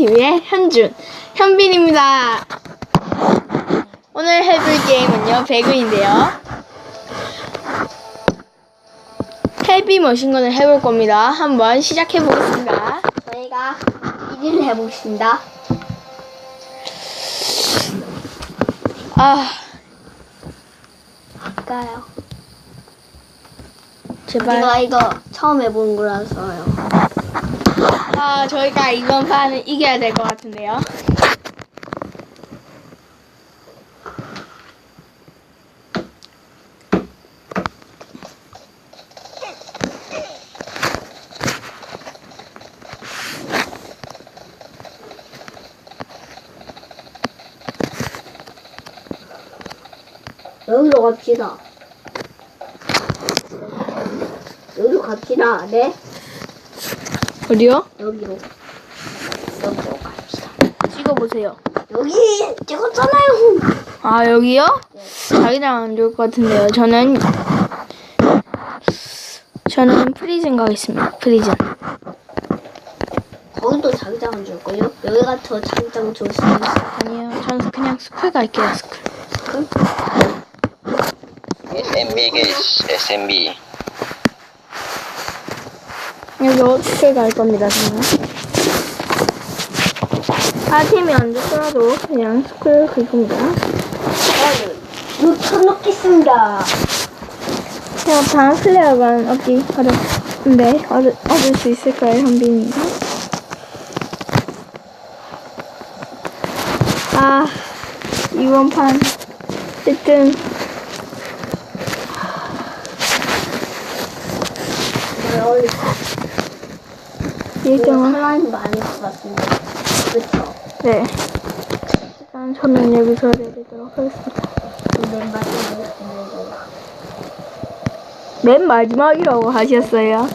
TV의 현준, 현빈입니다. 오늘 해볼 게임은요, 배그인데요. 헤비 머신건을 해볼 겁니다. 한번 시작해 보겠습니다. 저희가 1위를 해보겠습니다. 아, 할까요? 제발. 제가 이거 처음 해본 거라서요. 아, 저희가 이번 판은 이겨야 될 것 같은데요. 여기로 갑시다. 여기로 갑시다. 네? 어디요? 여기로. 여기로 갑시다. 찍어보세요. 여기 찍었잖아요. 아, 여기요? 자기장 안 좋을 것 같은데요. 저는, 저는 프리즌 가겠습니다. 프리즌. 거기도 자기장을 줄 거요? 여기가 더 자기장 줄수 있어. 아니요, 저는 그냥 스쿨 갈게요, 스쿨. SMB게 SMB 여기 스쿨 갈 겁니다, 저는. 아, 팀이 안 좋더라도 그냥 스쿨 갈 겁니다. 육천 넣겠습니다. 그냥 다음 플레이어만 얻기 어렵는데, 얻을, 얻을 수 있을까요, 현빈이가? 아, 이번 판, 어쨌든, 원래 예경은, 사람이 많을 것 같습니다. 그렇죠? 네. 일단 저는 여기서 내리도록 하겠습니다. 맨 마지막에 맨 마지막이라고 하셨어요.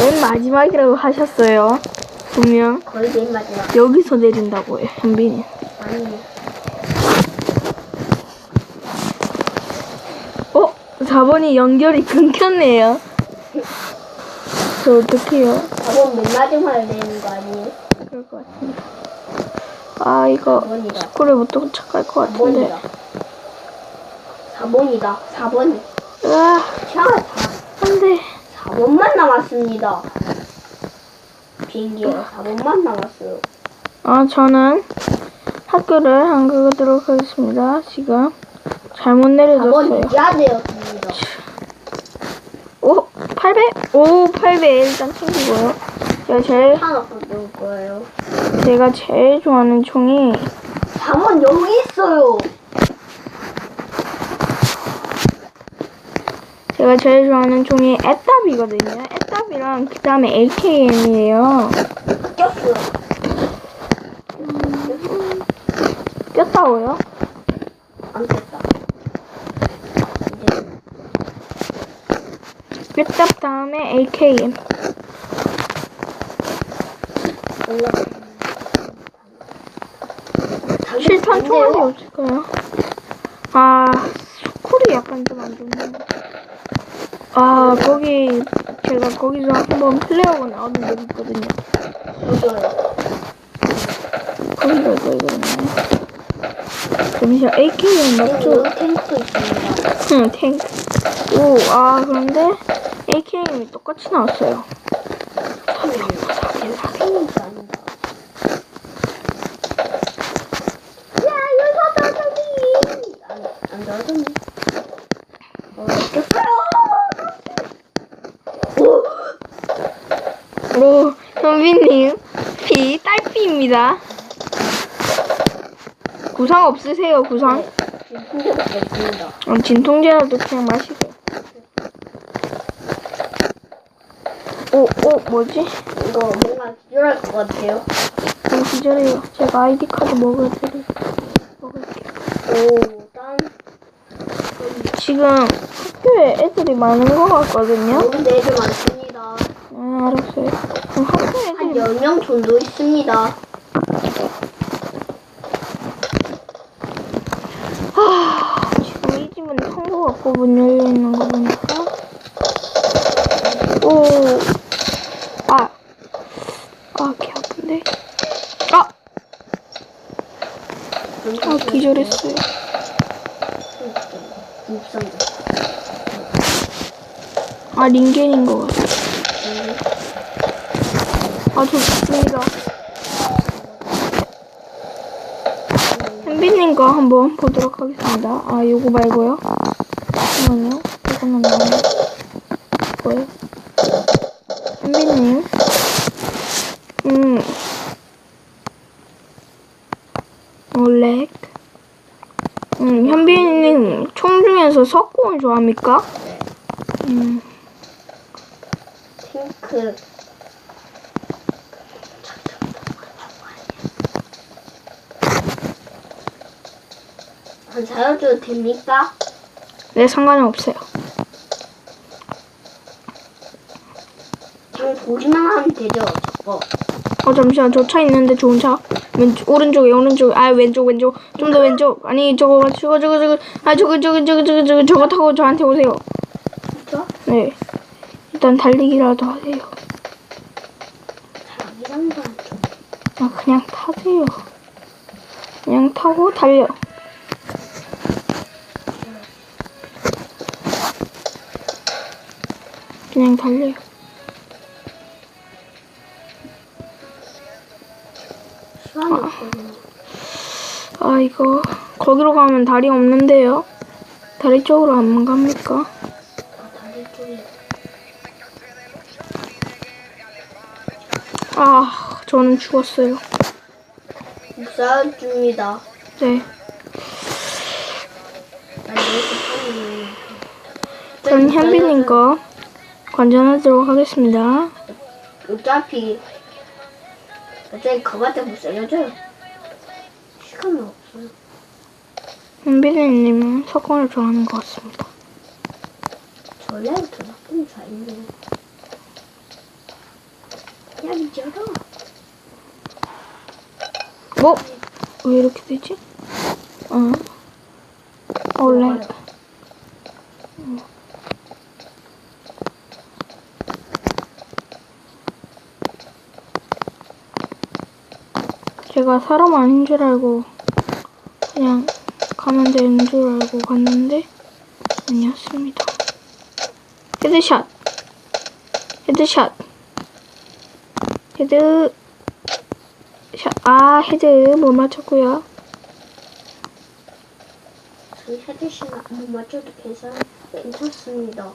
맨 마지막이라고 하셨어요. 분명 거의 맨 마지막. 여기서 내린다고요, 현빈이. 아니요. 어? 4번이 연결이 끊겼네요. 저 어떡해요? 저건 맨 마지막에 내는 거 아니에요? 그럴 것 같습니다. 아, 이거 4번이다. 스쿨에 못 도착할 것 같은데. 4번이다. 4번이다. 4번이. 으아, 샤워 안 돼. 4번만 남았습니다. 비행기에 4번만 남았어요. 아, 저는 학교를 안 가도록 하겠습니다. 지금 잘못 4번 내려줬어요. 이하 되었습니다. 오, 800? 오, 800 일단 챙기고요. 제가 제일, 하나 거예요. 제가 제일 좋아하는 총이 4번 여기 있어요. 제가 제일 좋아하는 총이 애답이거든요. 애답이랑 그 다음에 AKM이에요. 꼈어요. 꼈다고요? 안 꼈다. 애답 다음에 AKM. 실탄 총알이 없을까요? 아, 스쿨이 약간 좀 안 좋네. 아, 거기, 제가 거기서 한번 플레이하고 나오는 적 있거든요. 맞아요. 거기가 이거거든요. 잠시만, AKM 맞죠? 여기 탱크 있습니다. 응, 탱크. 오, 아, 그런데 AKM이 똑같이 나왔어요. 오! 딸피입니다. 구상 없으세요, 구상? 없습니다. 어, 진통제라도 그냥 마시세요. 오, 오, 뭐지? 이거 뭔가 기절할 것 같아요. 좀 기절해요. 제가 아이디 카드 먹어드릴, 먹을게요. 오, 딴. 지금 학교에 애들이 많은 것 같거든요. 여기도 애들 많습니다. 음, 알았어요. 그럼 학교에 한 애들이 10명 정도 있습니다. 지금 이 집은 통로 갖고 문 열려 있는 거 보니까. 오. 아. 아, 개 아픈데. 아! 아, 기절했어요. 묵상자. 아, 링겐인 것 같아. 아, 저 죽습니다. 현빈님 거 한번 보도록 하겠습니다. 아, 요거 말고요. 잠깐만요. 나오네. 뭐예요? 현빈님. 음. 올렉. 음, 현빈님 총 중에서 석궁을 좋아합니까? 음. 핑크. 안 사려줘도 됩니까? 네, 상관은 없어요. 그냥 보기만 하면 되죠, 저거. 어, 잠시만. 저 차 있는데 좋은 차. 왼쪽, 오른쪽에, 오른쪽. 아, 왼쪽, 왼쪽. 좀 더 왼쪽. 아니, 저거, 저거, 저거, 저거. 아, 저거, 저거, 저거, 저거, 저거, 저거 타고 저한테 오세요. 진짜? 네. 일단 달리기라도 하세요. 아, 그냥 타세요. 그냥 타고 달려. 그냥 달려요. 없거든요. 아, 이거. 거기로 가면 다리 없는데요. 다리 쪽으로 안 갑니까? 아, 다리 쪽에. 아, 저는 죽었어요. 묵사줍니다. 네. 그럼 현빈님 거 관전하도록 하겠습니다. 어차피 어차피 그거한테 못 살려줘요. 시간이 없어요. 현빈님은 석권을 좋아하는 것 같습니다. 원래부터 나쁜 자인데. 야, 미쳐라. 뭐? 왜 이렇게 되지? 어. 원래 제가 사람 아닌 줄 알고 그냥 가면 되는 줄 알고 갔는데 아니었습니다. 헤드샷. 헤드샷. 헤드 샷. 아 헤드 못 맞췄고요. 저희 헤드씨가 못 맞춰도 괜찮, 괜찮습니다.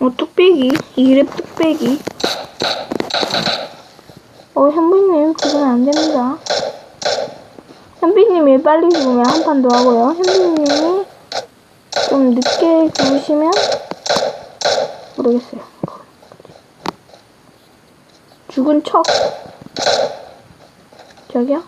어, 뚝배기. 이랩 뚝배기. 어, 현빈님, 그건 안 됩니다. 현빈님이 빨리 죽으면 한 판 더 하고요. 현빈님이 좀 늦게 죽으시면 모르겠어요. 죽은 척. 저기요?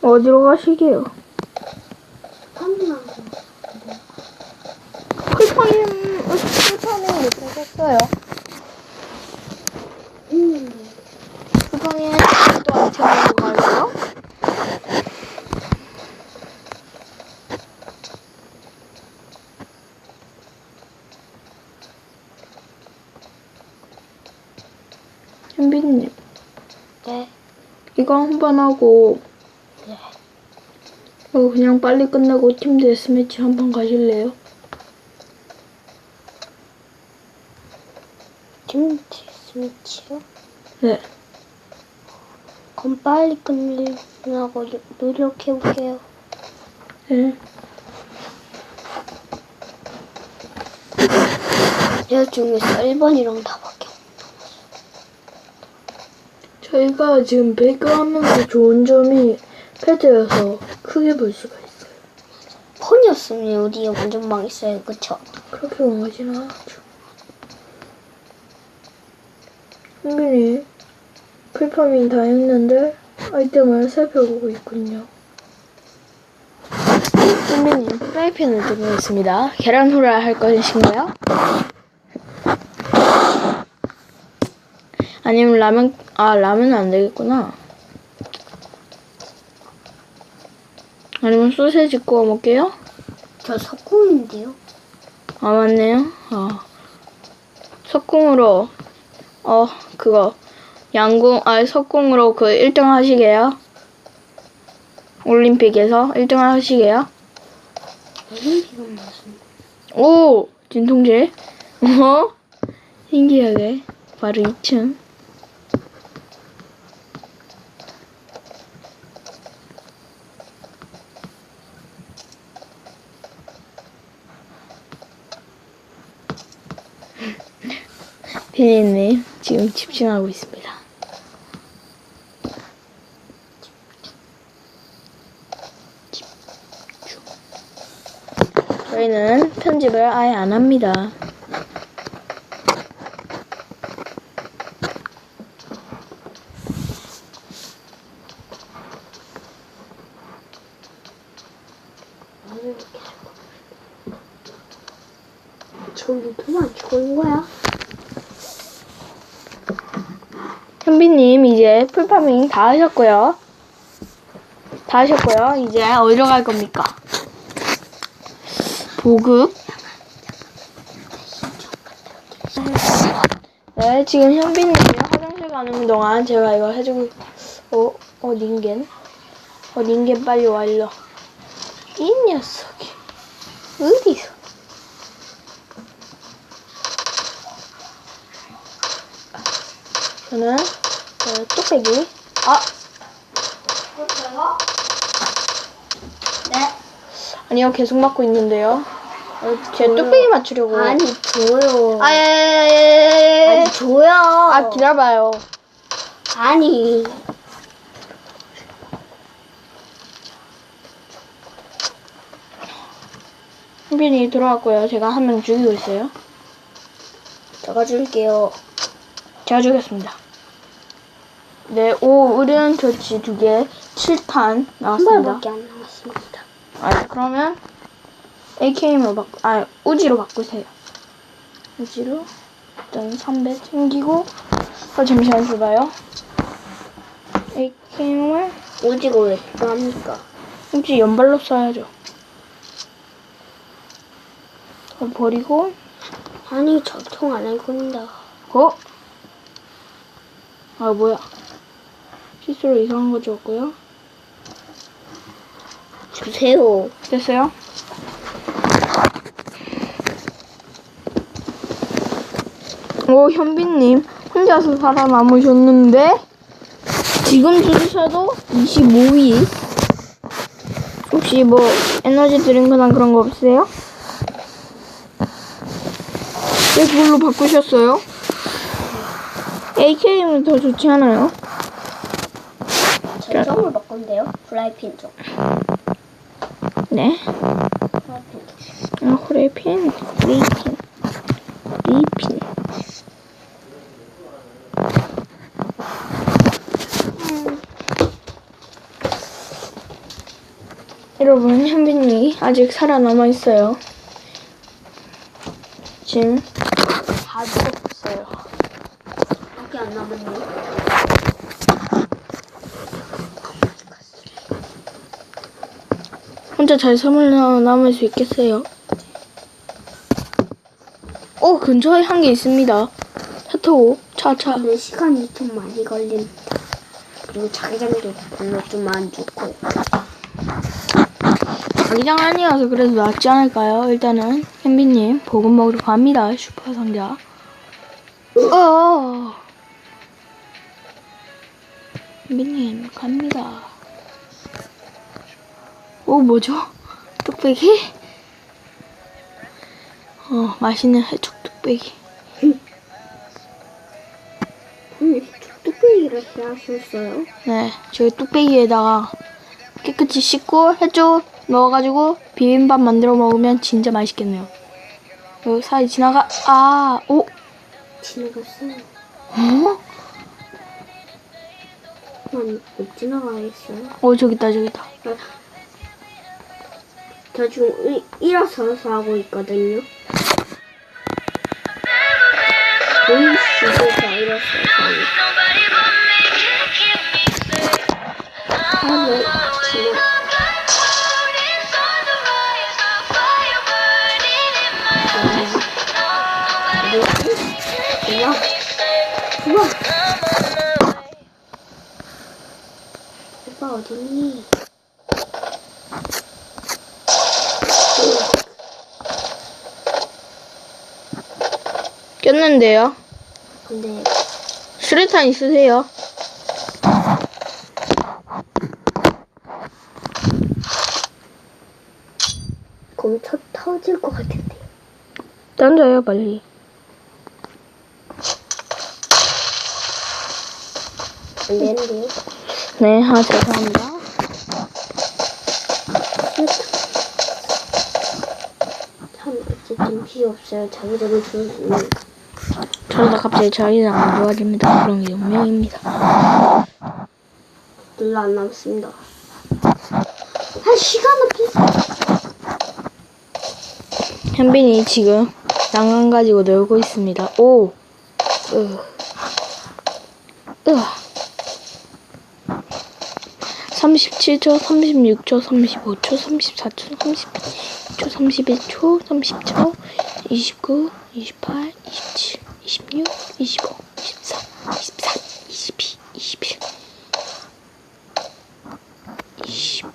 어디로 가시게요? 판이랑 풀파님, 풀파님 못 가셨어요? 있는데. 풀파님 또 아침으로 가요? 현빈님, 네. 이거 한 번 하고, 네. 어, 그냥 빨리 끝나고 팀 데스매치 한 번 가실래요? 김치 스미치요? 네. 그럼 빨리 끝내려고 노력해볼게요. 네. 여 중에서 1번이랑 다 저희가 지금 배그하면서 좋은 점이 패드여서 크게 볼 수가 있어요. 폰이었으면 우리 완전 망했어요. 그쵸? 그렇게 망하진 않았죠. 흥민이 풀파밍 다 했는데 아이템을 살펴보고 있군요. 흥민님 프라이팬을 들고 있습니다. 계란 후라이 할 것이신가요? 아니면 라면, 아, 라면은 안 되겠구나. 아니면 소세지 구워 먹게요? 저 석궁인데요. 아, 맞네요. 아. 석궁으로, 어, 그거, 양궁, 아, 석궁으로 그 1등 하시게요? 올림픽에서 1등 하시게요? 올림픽은 무슨? 오! 진통제? 어? 신기하게. 바로 2층. 피디님, 지금 집중하고 있습니다. 저희는 편집을 아예 안 합니다. 저기 도만 죽은 거야? 현빈님 이제 풀파밍 다 하셨고요. 다 하셨고요. 이제 어디로 갈 겁니까? 보급. 네, 지금 현빈님이 화장실 가는 동안 제가 이거 해주고, 어, 어, 닌겐? 어, 닌겐 빨리 와, 일로. 이 녀석이. 어디서? 저는, 어, 뚝배기. 아, 네. 아니요, 계속 맞고 있는데요. 어, 제 뚝배기 맞추려고. 아니 줘요. 아, 예, 예, 예, 예. 아니 줘요. 아, 기다려봐요. 아니. 현빈이 들어왔고요. 제가 한 명 죽이고 있어요. 제가 줄게요. 제가 죽였습니다. 네, 오, 의료용 조치 두 개, 7탄 한 나왔습니다. 발밖에 안 남았습니다. 아, 그러면 AKM으로 바꾸, 아, 우지로 바꾸세요. 우지로 일단 3배 챙기고, 어, 잠시만 줘봐요. AKM을 오지가 왜 필요합니까? 우지 연발로 써야죠. 어, 버리고, 아니 저통 안할 겁니다. 어? 아, 뭐야. 실수로 이상한 거 줬고요. 주세요. 됐어요? 오, 현빈님, 혼자서 살아남으셨는데, 지금 주셔도 25위. 혹시 뭐, 에너지 드링크나 그런 거 없으세요? 왜 그걸로 바꾸셨어요? AK는 더 좋지 않아요? 전정을 바꾼대요. 프라이팬 쪽. 네. 프라이팬 쪽. 아, 후레핀, 리핀, 리핀. 여러분, 현빈이 아직 살아남아 있어요. 지금 다 죽었어요. 밖에 안 남았네. 혼자 잘 살아남을 수 있겠어요? 어, 근처에 한 개 있습니다. 차 타고, 차, 차. 근데 시간이 좀 많이 걸립니다. 그리고 자기장도 별로 좀 안 좋고. 자기장 아니어서 그래도 낫지 않을까요? 일단은 현빈님 보급 먹으러 갑니다. 슈퍼 상자. 어. 현빈님 갑니다. 오 뭐죠? 뚝배기? 어 맛있는 해축 뚝배기. 뚝배기를 해하셨어요? 네, 저희 뚝배기에다가 깨끗이 씻고 해초 넣어가지고 비빔밥 만들어 먹으면 진짜 맛있겠네요. 여기 사이 지나가 아 오. 지나갔어요. 어? 아니, 못 지나가겠어요? 어 저기 있다 저기 있다. 저 지금 일, 일어서서 하고 있거든요. 보 꼈는데요. 근데 수류탄 있으세요? 거기 터, 터질 것 같은데요. 던져요, 빨리. 안 되는데요? 네, 아, 죄송합니다. 참 이제 정신이 없어요. 자기들을 주는 저러다 갑자기 자기장 안 좋아집니다. 그런 게 운명입니다. 별로 안 남습니다. 한 시간은 비싸. 현빈이 지금 난간 가지고 놀고 있습니다. 오! 으. 으. 37초, 36초, 35초, 34초, 30초, 31초, 30초, 29, 28, 27, 26, 25, 23, 24, 22, 21, 20,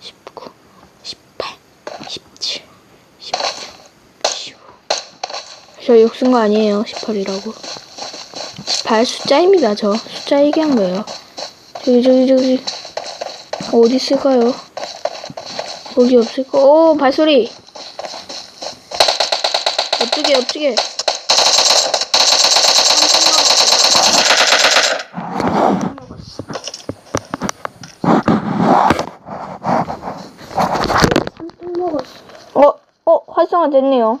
19, 18, 17, 16, 15. 저 욕쓴 거 아니에요. 18이라고. 18 숫자입니다. 저 숫자 얘기한 거예요. 저기 저기 저기 어디 있을까요? 거기 없을 거. 오 발소리. 어떻게 어떻게? 삼뚝 먹었어. 어, 어 활성화 됐네요.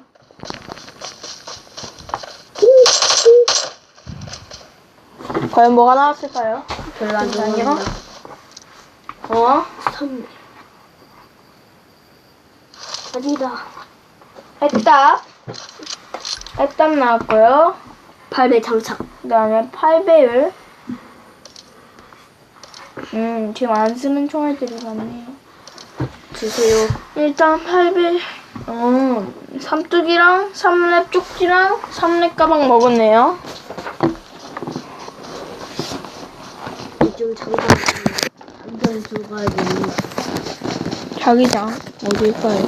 과연 뭐가 나왔을까요? 별로 안 잠시만요. 좋아합니다. 어? 선물. 어디다? 애답. 애답 나왔고요. 발매 장착. 그 다음에 8배율. 음, 지금 안 쓰는 총알들이 많네요. 주세요. 일단 8배, 어, 삼뚝이랑 삼렙 쪽지랑 삼렙 가방 먹었네요. 들어가야 되는. 자기장, 어디일까요?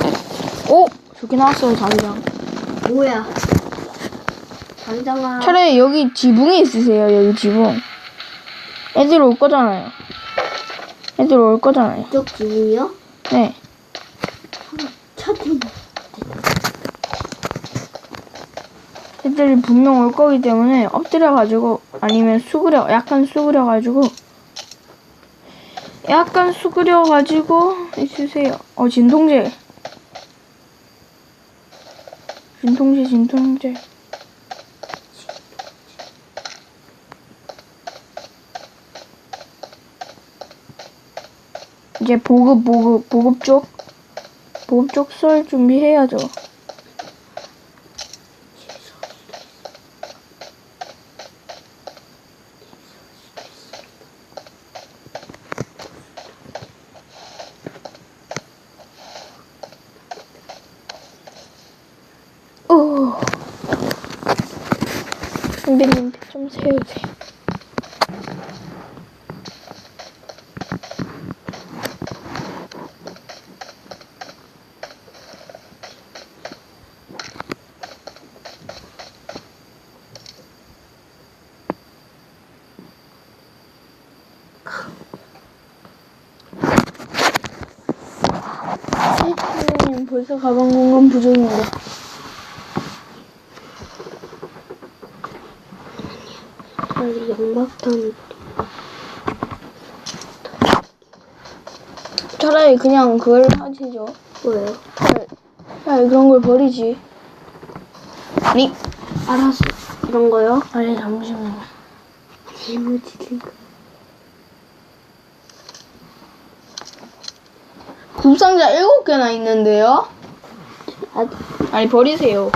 오! 저기 나왔어요, 자기장. 뭐야? 장장아. 차라리 여기 지붕이 있으세요, 여기 지붕. 애들 올 거잖아요. 애들 올 거잖아요. 이쪽 기분이요? 네. 차트. 애들이 분명 올 거기 때문에 엎드려가지고 아니면 수그려 약간 수그려가지고 약간 수그려가지고 있으세요. 어 진통제. 진통제 진통제. 이제 보급 보급 보급 쪽 보급 쪽 썰 준비해야죠. 오. 선배님 좀 세우세요. 선배님 벌써 가방 공간 부족인데. 여기 연막탄. 차라리 그냥 그걸 하시죠. 뭐예요? 차라리 그런 걸 버리지. 아니, 알았어. 이런 거요? 아니 잠시만요. 이모지들. 굽상자 일곱 개나 있는데요? 아, 아니 버리세요.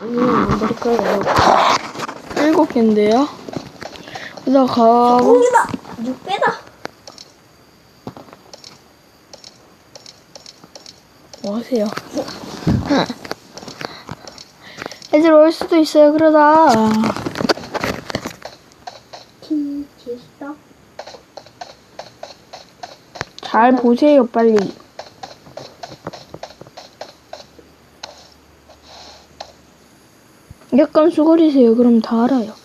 아니요, 안 버릴 거예요. 일곱 개인데요? 그래서 가. 공이다. 6배다. 뭐 하세요? 애들 올 수도 있어요, 그러다. 잘 보세요, 빨리. 약간 수그리세요. 그럼 다 알아요.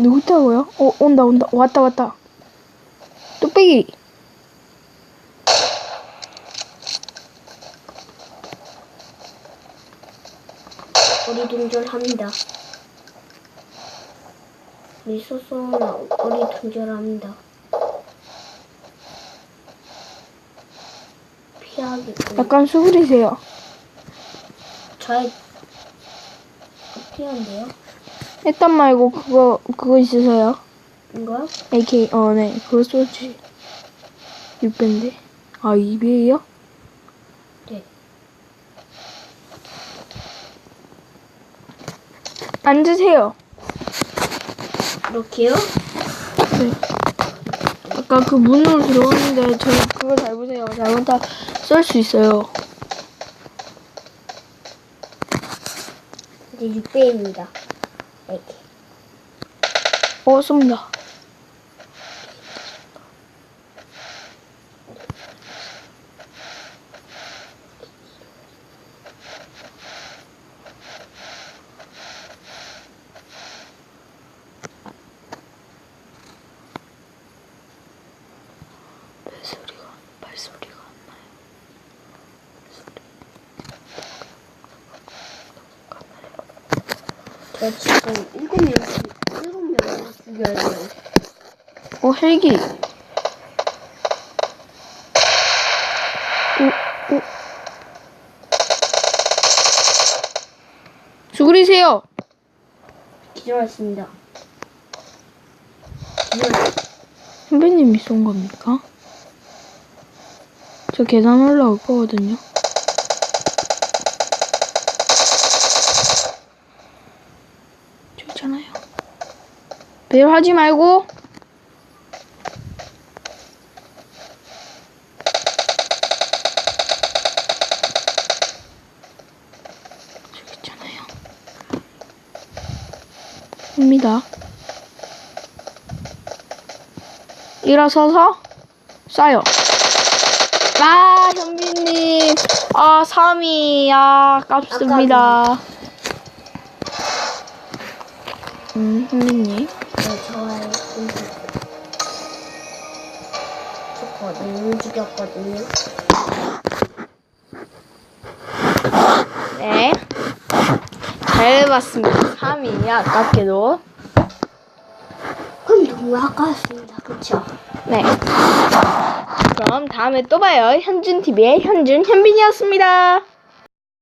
누구 타고요? 어, 온다, 온다. 왔다, 왔다. 뚝배기. 어리둥절합니다. 우리 소소나 어리둥절합니다. 피하겠군. 약간 수그리세요. 저의 피한데요? 일단 말고 그거, 그거 있으세요? 이거요? AK, 어, 네. 그거 쏘지. 6배인데. 아, 2배예요? 네. 앉으세요. 이렇게요? 네. 아까 그 문으로 들어갔는데 저 그거 잘 보세요. 잘못하 쏠수 있어요. 이제 6배입니다. 이렇게. 어. 저 지금 7명, 7명을 죽여야 돼요. 어, 헬기. 오, 오. 수그리세요. 기절했습니다. 기절. 선배님이 쏜 겁니까? 저 계단 올라올 거거든요. 배열하지 말고. 있잖아요. 입니다. 일어서서 쏴요. 아, 현빈님. 아, 3위. 아, 깝습니다. 음, 현빈님. 네, 저의. 죽거든요. 죽였거든요. 네. 잘 봤습니다. 3위. 아깝게도. 그럼 너무 아까웠습니다. 그쵸? 네. 그럼 다음에 또 봐요. 현준TV의 현준, 현빈이었습니다.